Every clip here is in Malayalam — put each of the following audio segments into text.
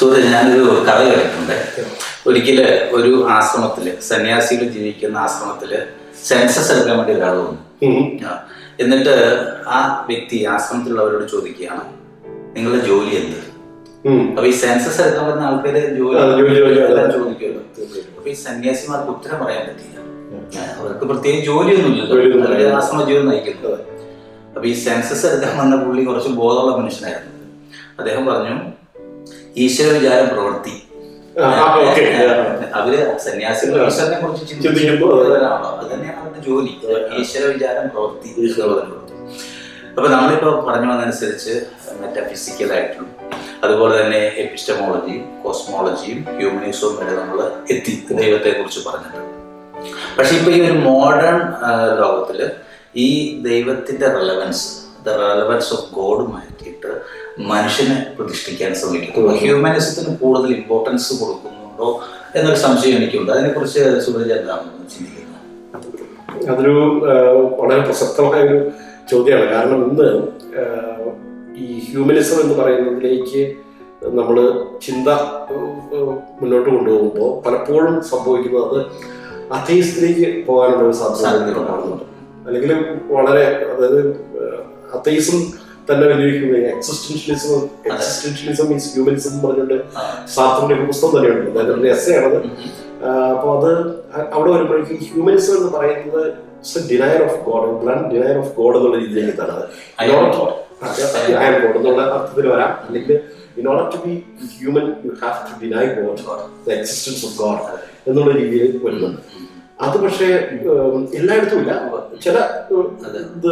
സുഹൃത്തെ ഞാനൊരു കഥ കേട്ടിട്ടുണ്ട്. ഒരിക്കൽ ഒരു ആശ്രമത്തിൽ സന്യാസികൾ ജീവിക്കുന്ന ആശ്രമത്തിൽ സെൻസസ് എടുക്കാൻ വേണ്ടി ഒരാൾ വന്നു. എന്നിട്ട് ആ വ്യക്തി ആശ്രമത്തിലുള്ളവരോട് ചോദിക്കുകയാണ് നിങ്ങളുടെ ജോലി എന്ത്. അപ്പൊ ഈ സെൻസസ് എടുക്കാൻ പറ്റുന്ന ആൾക്കാര് ജോലി. എല്ലാം ചോദിക്കുമല്ലോ. അപ്പൊ ഈ സന്യാസിമാർക്ക് ഉത്തരം പറയാൻ പറ്റില്ല അവർക്ക് പ്രത്യേകിച്ച് ജോലിയൊന്നുമില്ല അവർ. ആശ്രമ ജീവിതം നയിക്കുന്നത് അപ്പൊ ഈ സെൻസസ് എടുക്കാൻ വന്ന പുള്ളി കുറച്ച് ബോധമുള്ള മനുഷ്യനായിരുന്നു. അദ്ദേഹം പറഞ്ഞു ഈശ്വര വിചാരം പ്രവൃത്തി ഓക്കേ. അവർ സന്യാസികളെ കുറിച്ച് ചിന്തിക്കുമ്പോൾ അത് തന്നെയാണ് അവരുടെ ജോലി. ഈശ്വര വിചാരം പ്രവൃത്തി പ്രവൃത്തി അപ്പൊ നമ്മളിപ്പോ പറഞ്ഞു വന്നതനുസരിച്ച് മെറ്റാഫിസിക്കലായിട്ടും അതുപോലെ തന്നെ എപ്പിസ്റ്റമോളജിയും കോസ്മോളജിയും ഹ്യൂമനിസവും വരെ നമ്മൾ എത്തി. ദൈവത്തെ കുറിച്ച് പറഞ്ഞിട്ടുണ്ട്. പക്ഷെ ഇപ്പൊ ഈ ഒരു മോഡേൺ ലോകത്തിൽ ഈ ദൈവത്തിന്റെ relevance the relevance of God മാറ്റിയിട്ട് മനുഷ്യനെ പ്രതിഷ്ഠിക്കാൻ ശ്രമിക്കുന്നു ഹ്യൂമനിസത്തിന് കൂടുതൽ ഇമ്പോർട്ടൻസ് കൊടുക്കുന്നുണ്ടോ എന്നൊരു സംശയം എനിക്കുണ്ട്. അതിനെക്കുറിച്ച് സൂരജ് എന്താണെന്ന് ചിന്തിക്കുന്നത്? അതൊരു വളരെ പ്രസക്തമായ ഒരു ചോദ്യമാണ്. കാരണം ഇന്ന് ഈ ഹ്യൂമനിസം എന്ന് പറയുന്നതിലേക്ക് നമ്മൾ ചിന്ത മുന്നോട്ട് കൊണ്ടുപോകുമ്പോൾ പലപ്പോഴും സംഭവിക്കുന്നത് അത് അത്തീസത്തിലേക്ക് പോകാനുള്ള ഒരു സാധ്യത കാണുന്നുണ്ട് അല്ലെങ്കിൽ വളരെ അതായത് അത്തീസം തന്നെ വലിയ എക്സിസ്റ്റൻഷ്യലിസം എക്സിസ്റ്റൻഷ്യലിസം മീൻസ് ഹ്യൂമനിസം എന്ന് പറഞ്ഞിട്ട് ആ. ഒരു പുസ്തകം തന്നെയുണ്ട്. അതായത് എസ് ആണത് അപ്പോൾ അത് അവിടെ വരുമ്പോഴേക്കും ഹ്യൂമനിസം എന്ന് പറയുന്നത് denial of God blood denial of God എന്നുള്ള രീതിയിലേക്ക് തന്നത് ആം ഗോഡ് എന്നുള്ള അർത്ഥത്തിൽ വരാം. അല്ലെങ്കിൽ in order to be human you have to deny God the existence of God എന്നുള്ള രീതിയിൽ വരുന്നുണ്ട് അത് പക്ഷേ എല്ലായിടത്തും ഇല്ല. ചില. ഇത്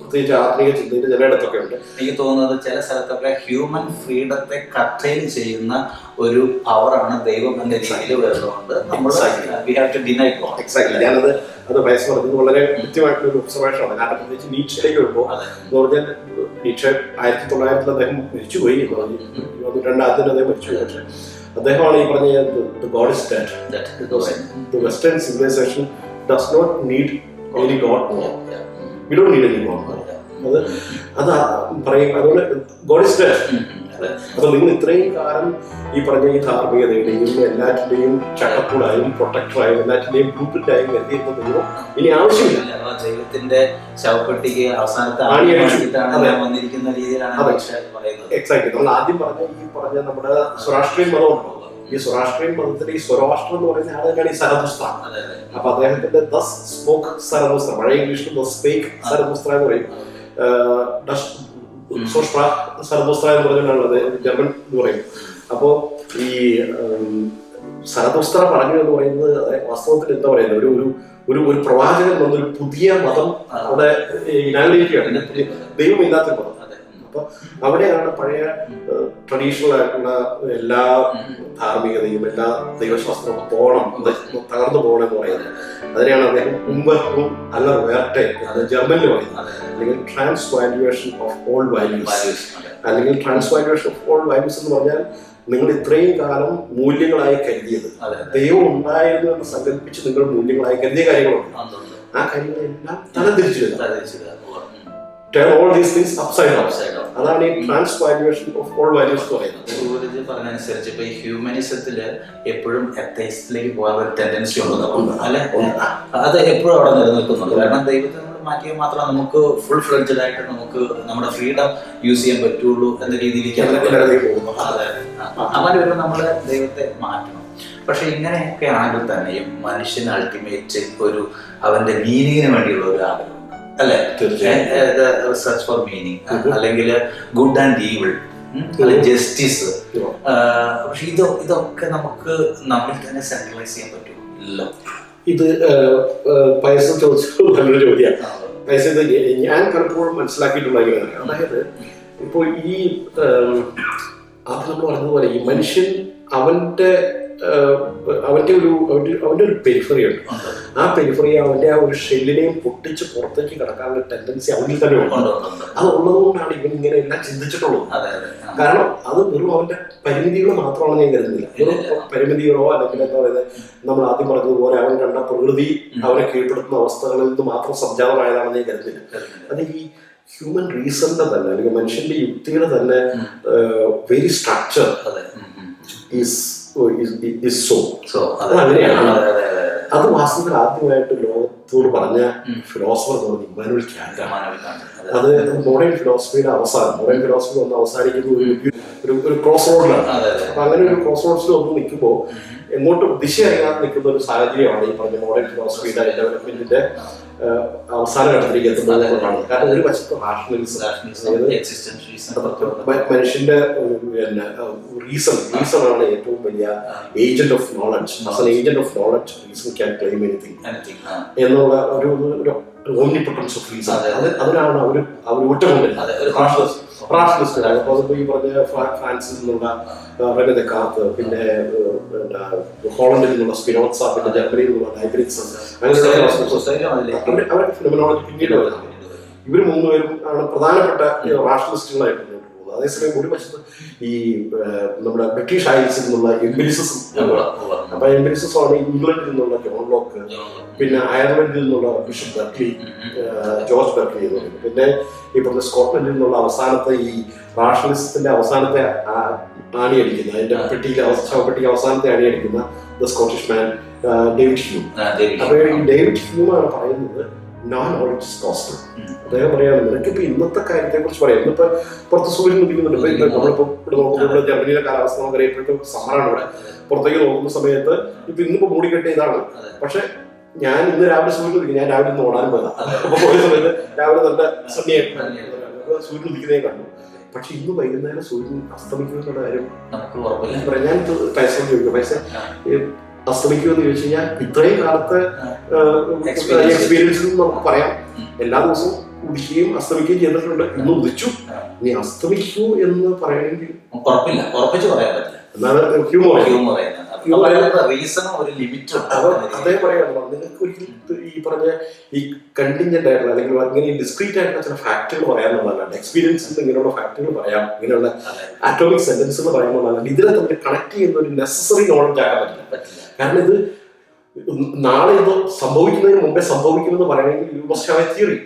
പ്രത്യേകിച്ച് ആത്മീയ ചിന്തയിൽ ചിലയിടത്തൊക്കെ ഉണ്ട്. എനിക്ക് തോന്നുന്നത് ചില സ്ഥലത്തൊക്കെ ഹ്യൂമൻ ഫ്രീഡത്തെ കട്ടയിൽ ചെയ്യുന്ന ഒരു പവറാണ് ദൈവം എന്ന രീതിയിൽ വരുന്നതുകൊണ്ട് നമ്മൾ. We have to deny exact ഞാനത് അത് വയസ്സ് പറഞ്ഞത് വളരെ കൃത്യമായിട്ടുള്ള ഒരു ഒബ്സർവേഷനാണ് കാരണം പ്രത്യേകിച്ച് നീച്ചിലേക്ക് വരുമ്പോൾ എന്ന് പറഞ്ഞാൽ നീച്ച ആയിരത്തി തൊള്ളായിരത്തിൽ അദ്ദേഹം മരിച്ചുപോയി പോയി പറഞ്ഞു. രണ്ടായിരത്തിൽ അദ്ദേഹം മരിച്ചുപോയി. പക്ഷേ അദ്ദേഹമാണ് ഈ പറഞ്ഞ God is dead does not need any God more. We don't need any God more. അത് അത് പറയും അതുകൊണ്ട് ഗോഡ് ഇസ് ഡെഡ്. അപ്പൊ നിങ്ങൾ ഇത്രയും കാലം ഈ പറഞ്ഞ ഈ ധാർമ്മികതയുടെയും എല്ലാറ്റിന്റെയും ചട്ടക്കൂടായും പ്രൊട്ടക്ടറായും എല്ലാറ്റിന്റെയും ബ്ലൂപ്രിന്റായും കരുതിയിരുന്ന ദൈവം ഇനി ആവശ്യമില്ല. ജൈവത്തിന്റെ ദൈവത്തിന്റെ ശവപ്പെട്ടിക്ക് അവസാനത്തെ വന്നിരിക്കുന്ന രീതിയിലാണ് നമ്മൾ ആദ്യം പറഞ്ഞ ഈ പറഞ്ഞ നമ്മുടെ സ്വരാഷ്ട്രീയ മതമുണ്ടല്ലോ ഈ സ്വരാഷ്ട്രീയ മതത്തിൽ ഈ സ്വരാഷ്ട്രം എന്ന് പറയുന്ന ആളുകളാണ് ഈ സരദുസ്ത്ര അതെ അതെ. അപ്പൊ അദ്ദേഹത്തിന്റെ ദസ് സ്പോക്ക് സരദുസ്ത്ര പഴയ ഇംഗ്ലീഷിൽ ദസ് സ്പേക്ക് സരദുസ്ത്ര എന്ന് പറയും. ആഹ് പറഞ്ഞുള്ളത് എന്ന് പറഞ്ഞിട്ടുള്ളത് ജർമ്മൻ എന്ന് പറയും. അപ്പോ ഈ സർദോസ്ത്ര സരദുസ്ത്ര പറഞ്ഞു എന്ന് പറയുന്നത് വാസ്തവത്തിൽ എന്താ പറയുന്നത്? ഒരു ഒരു ഒരു ഒരു പ്രവാചകൻ വന്നൊരു പുതിയ മതം അവിടെ ഇനാഗ്രേറ്റ് ചെയ്യണം ദൈവം ഇല്ലാത്ത മതം. അപ്പൊ അവിടെയാണ് പഴയ ട്രഡീഷണൽ ആയിട്ടുള്ള എല്ലാ ധാർമ്മികതയും എല്ലാ ദൈവശാസ്ത്രവും പോകണം തകർന്നു പോകണം എന്ന് പറയുന്നത് അതിനെയാണ് അദ്ദേഹം ഉംബർക്കും അല്ല വേർട്ടെ അത് ജർമ്മനിൽ പറയുന്നത് അല്ലെങ്കിൽ transvaluation of all values. അല്ലെങ്കിൽ transvaluation of all values എന്ന് പറഞ്ഞാൽ നിങ്ങൾ ഇത്രയും കാലം മൂല്യങ്ങളായി കരുതിയത് ദൈവം ഉണ്ടായിരുന്നു എന്ന് സങ്കല്പിച്ച് നിങ്ങൾ മൂല്യങ്ങളായി കരുതിയ കാര്യങ്ങളുണ്ട് ആ കാര്യങ്ങളെല്ലാം തലതിരിച്ചു അതെ, ശരി. ഉവ്വ്. ഉം. Turn all these things upside down. അതാണ് ഈ transvaluation of all values പറയുന്നത്. സൂരജ് പറഞ്ഞതനുസരിച്ച് ഇപ്പൊ ഈ ഹ്യൂമനിസത്തിൽ എപ്പോഴും എത്തൈസിലേക്ക് പോകാൻ ഒരു ടെൻഡൻസി ഉണ്ട്. അല്ലെ. അത് എപ്പോഴും അവിടെ നിലനിൽക്കുന്നുണ്ട്. കാരണം ദൈവത്തെ നമ്മൾ മാറ്റിയാൽ മാത്രമേ നമുക്ക് ഫുൾ ഫ്ലെഡ്ജഡ് ആയിട്ട് നമുക്ക് നമ്മുടെ ഫ്രീഡം യൂസ് ചെയ്യാൻ പറ്റുള്ളൂ എന്ന രീതിയിലേക്ക് അത്. അങ്ങനെ വരുമ്പോൾ നമ്മൾ ദൈവത്തെ മാറ്റണം. പക്ഷെ ഇങ്ങനെയൊക്കെ ആണെങ്കിൽ തന്നെയും മനുഷ്യന് അൾട്ടിമേറ്റ് ഒരു അവന്റെ മീനിങ്ങിന് വേണ്ടിയുള്ള ഒരു ആഗ്രഹം. അല്ലെ. സെർച്ച് ഫോർ മീനിങ് അല്ലെങ്കിൽ ഗുഡ് ആൻഡ് ഈവിൾ അല്ലെങ്കിൽ ജസ്റ്റിസ് പക്ഷെ ഇത് ഇതൊക്കെ നമുക്ക് നമ്മൾ തന്നെ സെൻട്രലൈസ് ചെയ്യാൻ പറ്റുമോ? ഇല്ല. ഇത് പൈസ ചോദിച്ചത് നല്ലൊരു ചോദ്യമാണ് പൈസ ഞാൻ പലപ്പോഴും മനസ്സിലാക്കിയിട്ടുള്ള അതായത് ഇപ്പോൾ ഈ അത് നമ്മൾ പറഞ്ഞതുപോലെ ഈ മനുഷ്യൻ അവന്റെ അവന്റെ ഒരു അവന്റെ ഒരു പെരിഫറി ഉണ്ട്. ആ പെരിഫറി അവന്റെ ആ ഒരു ഷെല്ലിനെയും പൊട്ടിച്ച് പുറത്തേക്ക് കിടക്കാനുള്ള ടെൻഡൻസി അവനിൽ തന്നെ ഉണ്ട്. അത് ഉള്ളതുകൊണ്ടാണ് ഇവൻ ഇങ്ങനെ എല്ലാം ചിന്തിച്ചിട്ടുള്ളൂ കാരണം അത് വെറും അവന്റെ പരിമിതികൾ മാത്രമാണെന്ന് ഞാൻ കരുതുന്നില്ല. വെറും പരിമിതികളോ അല്ലെങ്കിൽ എന്താ പറയുന്നത് നമ്മൾ ആദ്യം പറഞ്ഞതുപോലെ അവൻ കണ്ട പ്രകൃതി അവരെ കീഴ്പ്പെടുത്തുന്ന അവസ്ഥകളിൽ നിന്ന് മാത്രം സംജാതമായതാണെന്ന് ഞാൻ കരുതുന്നില്ല. അത് ഈ ഹ്യൂമൻ റീസണിന്റെ തന്നെ അല്ലെങ്കിൽ മനുഷ്യന്റെ യുക്തിയുടെ തന്നെ very structure is is so so അത് അങ്ങനെയാണ്. അതെ വാസ്തവത്തിൽ ആദ്യമായിട്ട് ലോകത്തോട് പറഞ്ഞ. ഫിലോസഫർ എന്ന് പറഞ്ഞ ഇമ്മാനുവൽ ക്യാൻഡ് അത്. മോഡേൺ ഫിലോസഫിയുടെ അവസാനം. മോഡേൺ ഫിലോസഫി ഒന്ന് അവസാനിക്കുന്ന. ഒരു ഒരു ക്രോസ് റോഡിലാണ് അപ്പൊ അങ്ങനെ ഒരു ക്രോസ് റോഡ്സിൽ ഒന്ന് നിൽക്കുമ്പോൾ എങ്ങോട്ടും ദിശ അറിയാതെ നിൽക്കുന്ന ഒരു സാഹചര്യമാണ് ഈ പറഞ്ഞ മോഡേൺ ഫിലോസഫിയുടെ ഡെവലപ്മെന്റിന്റെ അവസാന ഘട്ടത്തിലേക്ക് എത്തുന്നത് കാരണം ഒരു വശത്ത് റാഷണലിസം മനുഷ്യന്റെ പിന്നെ റീസൺ റീസൺ ആണ് ഏറ്റവും വലിയ agent of knowledge അസല agent of knowledge reason can claim anything എന്നുള്ള ഒരു ഒരു ഓംനിപ്പൊട്ടൻസ് ഓഫ് റീസൺ അതെ, അത്. അതിനാണ് അവർ അവർ ഊറ്റമുണ്ട്. അതെ ഒരു റാഷണലിസ്റ്റ് അപ്പോൾ ഈ പറഞ്ഞ ഫ്രാ- ഫ്രാൻസിൽ നിന്നുള്ള റെനെ ദെക്കാർത്ത് പിന്നെ ഹോളണ്ടിൽ നിന്നുള്ള സ്പിനോസ പിന്നെ ജർമ്മനിയിൽ നിന്നുള്ള ലൈബ്രിക്സ് അങ്ങനെയുള്ള അവരുടെ ഫിനോമിനോളജി പിന്നീട് വരുന്നത് ഇവർ മൂന്നുപേരും ആണ് പ്രധാനപ്പെട്ട റാഷണലിസ്റ്റുകളായിട്ട് പോകുന്നത്. അതേസമയം ഒരു വശത്ത് ഈ നമ്മുടെ ബ്രിട്ടീഷ് ഐൽസിൽ നിന്നുള്ള എംബിലിസിസം അപ്പൊ എംബിലിസിസം ആണ് ഇംഗ്ലണ്ടിൽ നിന്നുള്ള ജോൺ ലോക്ക് പിന്നെ അയർലൻഡിൽ നിന്നുള്ള ബിഷപ്പ് ബർക്ലി ജോർജ് ബർക്ലി എന്ന് പറയുന്നത്. പിന്നെ ഈ പറഞ്ഞ സ്കോട്ട്ലൻഡിൽ നിന്നുള്ള അവസാനത്തെ ഈ റാഷണലിസത്തിന്റെ അവസാനത്തെ ആണിയടിക്കുന്ന അതിന്റെ പെട്ടിയിലെ ശവപ്പെട്ടിക്ക് അവസാനത്തെ അണിയടിക്കുന്ന the Scottish man David Hume. അപ്പൊ ഈ ഡേവിഡ് ഹ്യൂമാണ് ആണ് പറയുന്നത് നോൺ നോളജ് കോസ്റ്റ് അദ്ദേഹം പറയാണ് നിനക്കിപ്പോ ഇന്നത്തെ കാര്യത്തെ കുറിച്ച് പറയാം. ഇന്നിപ്പോ പുറത്ത് സൂര്യൻ ഉദിക്കുന്നുണ്ട്. ഇപ്പൊ നമ്മളിപ്പോ ഇവിടെ നോക്കുമ്പോൾ ഇവിടെ ജർമ്മനിയിലെ കാലാവസ്ഥ നമുക്കറിയാം ഇപ്പോഴത്തെ സമ്മറാണ് ഇവിടെ. പുറത്തേക്ക് നോക്കുന്ന സമയത്ത് ഇപ്പൊ ഇന്നിപ്പോ മൂടിക്കെട്ടിയ ഇതാണ്. പക്ഷെ ഞാൻ ഇന്ന് രാവിലെ സൂര്യൻ ഉദിക്കും. ഞാൻ രാവിലെ ഇന്ന് ഓടാൻ പോയതാ. അപ്പൊ പോയ സമയത്ത് രാവിലെ നല്ല സണ്ണിയായിട്ട് സൂര്യൻ ഉദിക്കുന്നേ കണ്ടു. പക്ഷെ ഇന്ന് വൈകുന്നേരം സൂര്യൻ അസ്തമിക്കുമെന്നുള്ള കാര്യം നമുക്ക് ഞാൻ പൈസ ചോദിക്കും. പൈസ അസ്തമിക്കുമെന്ന് ചോദിച്ചു കഴിഞ്ഞാൽ ഇത്രയും കാലത്തെ എക്സ്പീരിയൻസ് നമുക്ക് പറയാം. എല്ലാ ദിവസവും ഉദിക്കുകയും അസ്തമിക്കുകയും ചെയ്തിട്ടുണ്ട്. ഇന്ന് ഉദിച്ചു. നീ അസ്തമിക്കൂ എന്ന് പറയണമെങ്കിൽ ഉറപ്പില്ല. ഉറപ്പിച്ച് പറയാൻ പറ്റില്ല. എന്നാണ് ഹ്യൂമർ ഹ്യൂമർ റീസണും ഒരു ലിമിറ്റും അത് പറയാണ് നിങ്ങൾക്ക് ഒരിക്കലും ഈ പറഞ്ഞ ഈ കണ്ടിഞ്ചന്റ് ആയിട്ടുള്ള അല്ലെങ്കിൽ ഇങ്ങനെ ഡിസ്ക്രീറ്റ് ആയിട്ടുള്ള ചില ഫാക്ടുകൾ പറയാമെന്നുള്ളതാണ് എക്സ്പീരിയൻസിൽ ഇങ്ങനെയുള്ള ഫാക്ടുകൾ പറയാം. ഇങ്ങനെയുള്ള ആറ്റോമിക് സെന്റൻസ് എന്ന് പറയാനുള്ളതല്ലാണ്ട് ഇതിനെ തമ്മിൽ കണക്ട് ചെയ്യുന്ന ഒരു നെസസറി നോളജ് ആക്കാൻ പറ്റില്ല. കാരണം ഇത് നാളെ ഇത് സംഭവിക്കുന്നതിന് മുമ്പേ സംഭവിക്കുമെന്ന് പറയണമെങ്കിൽ you must have a theory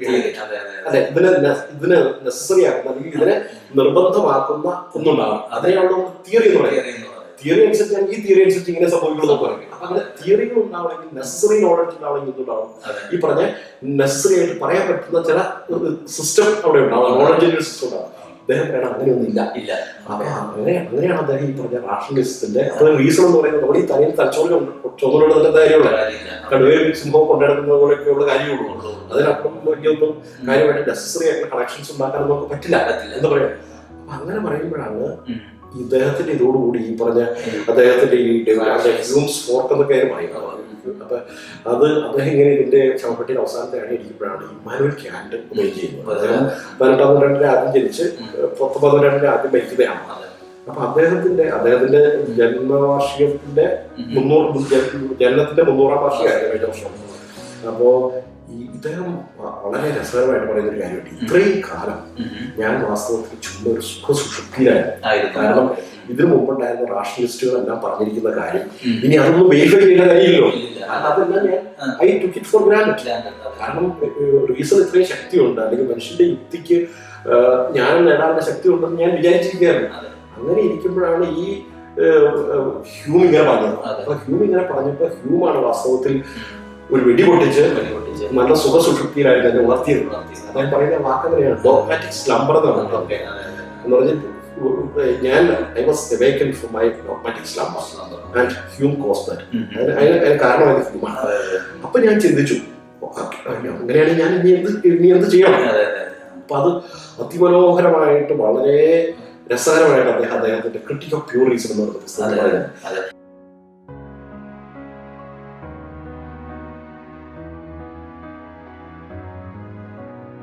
അതെ ഇതിനെ ഇതിനെ നെസസറി ആക്കുന്ന അല്ലെങ്കിൽ ഇതിനെ നിർബന്ധമാക്കുന്ന ഒന്നുണ്ടാവണം. അതിനെയാണ് നമ്മൾ തിയറി എന്ന് പറയുന്നത്. തിയറി അനുസരിച്ച് ഈ തിയറി അനുസരിച്ച് ഇങ്ങനെ സംഭവിക്കണം പറയും. അപ്പൊ അങ്ങനെ തിയറികൾ ഉണ്ടാവണമെങ്കിൽ നെസസറി നോളജ് ഉണ്ടാവണമെങ്കിൽ എന്തുണ്ടാവും. ഈ പറഞ്ഞ നെസസറി ആയിട്ട് പറയാൻ പറ്റുന്ന ചില സിസ്റ്റം അവിടെ ഉണ്ടാവും. നോളജിന്റെ സിസ്റ്റം ഉണ്ടാവും. അദ്ദേഹം പറയണം അങ്ങനെയൊന്നും ഇല്ല. ഇല്ല. അപ്പൊ അങ്ങനെ അങ്ങനെയാണ് അദ്ദേഹം ഈ പറഞ്ഞ റാഷണലിസത്തിന്റെ റീസൺ എന്ന് പറയുന്നത്. നമ്മുടെ ഈ തലയിൽ തലച്ചോറിൽ ചുമലുള്ള തന്നെ കാര്യമുള്ള? കാര്യമില്ല. കടുവയിൽ സിംഹം കൊണ്ടിടക്കുന്നത് പോലെയൊക്കെയുള്ള കാര്യമുള്ളൂ അതിനപ്പുറം വലിയൊന്നും കാര്യമായിട്ട് നെസസറി ആയിട്ടുള്ള കണക്ഷൻസ് ഉണ്ടാക്കാൻ നമുക്ക് പറ്റില്ല. എന്ന് പറയാം. അപ്പൊ അങ്ങനെ പറയുമ്പോഴാണ്. ഇദ്ദേഹത്തിന്റെ ഇതോടുകൂടി ഈ പറഞ്ഞ അദ്ദേഹത്തിന്റെ ഈ ഹ്യൂംസ് ഫോർക്ക് എന്നൊക്കെ പറയുന്നത്. അപ്പൊ അത് അദ്ദേഹം ഇങ്ങനെ ഇതിന്റെ ശവപ്പെട്ടിയുടെ അവസാനത്തെ അണി ഇരിക്കുമ്പോഴാണ് ഇമ്മാനുവൽ ക്യാൻഡ് ബൈക്ക് ചെയ്യുന്നത് അദ്ദേഹം പതിനെട്ടാം നൂറ്റാണ്ടിൽ ആദ്യം ജനിച്ച് പത്തൊമ്പതാം നൂറ്റാണ്ടിന്റെ ആദ്യം മരിക്കുന്നതാണ് അതെ. അപ്പൊ അദ്ദേഹത്തിന്റെ അദ്ദേഹത്തിന്റെ ജന്മവാർഷികത്തിന്റെ. മുന്നൂറ് ജനനത്തിന്റെ മുന്നൂറാം വാർഷികമായിരുന്നു കഴിഞ്ഞ വർഷം. അപ്പോ ഇദ്ദേഹം വളരെ രസകരമായിട്ട് പറയുന്ന ഒരു കാര്യമുണ്ട് ഇത്രയും കാലം ഞാൻ വാസ്തവത്തിൽ ചുമ്മാ ഒരു സുഖ സുഷുപ്തിയിലായിരുന്നു ആയിരുന്നു. കാരണം ഇതിനു മുമ്പുണ്ടായിരുന്ന റാഷണലിസ്റ്റുകളെല്ലാം പറഞ്ഞിരിക്കുന്ന കാര്യം ഇനി അതൊന്നും വെരിഫൈ ചെയ്യേണ്ട കാര്യമില്ലല്ലോ അതെല്ലാം ഞാൻ. I took it for grand. കാരണം റീസൺ ഇത്രയും ശക്തിയുണ്ട്. അല്ലെങ്കിൽ മനുഷ്യന്റെ യുക്തിക്ക് ഞാൻ നേടാനുള്ള ശക്തി ഉണ്ടെന്ന് ഞാൻ വിചാരിച്ചിരിക്കുകയാണ്. അങ്ങനെ ഇരിക്കുമ്പോഴാണ് ഈ ഹ്യൂം ഇങ്ങനെ പറഞ്ഞത്. അപ്പൊ ഹ്യൂം ഇങ്ങനെ പറഞ്ഞപ്പോ ഹ്യൂമാണ് വാസ്തവത്തിൽ ഒരു വെടി പൊട്ടിച്ച് നല്ല സുഖ സുഷുപ്തിയിലായിട്ട് എന്നെ ഉണർത്തിയത് അതായത് പറയുന്ന വാക്കങ്ങനെയാണ് ഡോഗ്മാറ്റിക് സ്ലംബർ എന്നാണ് അതെ. എന്ന് പറഞ്ഞാൽ ഞാൻ I was awaken from my dogmatic slumber and Hume cause that ഉം. അതിന് കാരണമായത് ഹ്യൂമാണ്. അപ്പൊ ഞാൻ ചിന്തിച്ചു അങ്ങനെയാണെങ്കിൽ ഞാൻ ഇനി എന്ത് ഇനി എന്ത് ചെയ്യണം. അപ്പൊ അത് അതിമനോഹരമായിട്ട് വളരെ രസകരമായിട്ട് അദ്ദേഹം അദ്ദേഹത്തിന്റെ ക്രിട്ടിക് ഓഫ് പ്യൂറിസം എന്ന് പറഞ്ഞ പുസ്തകം.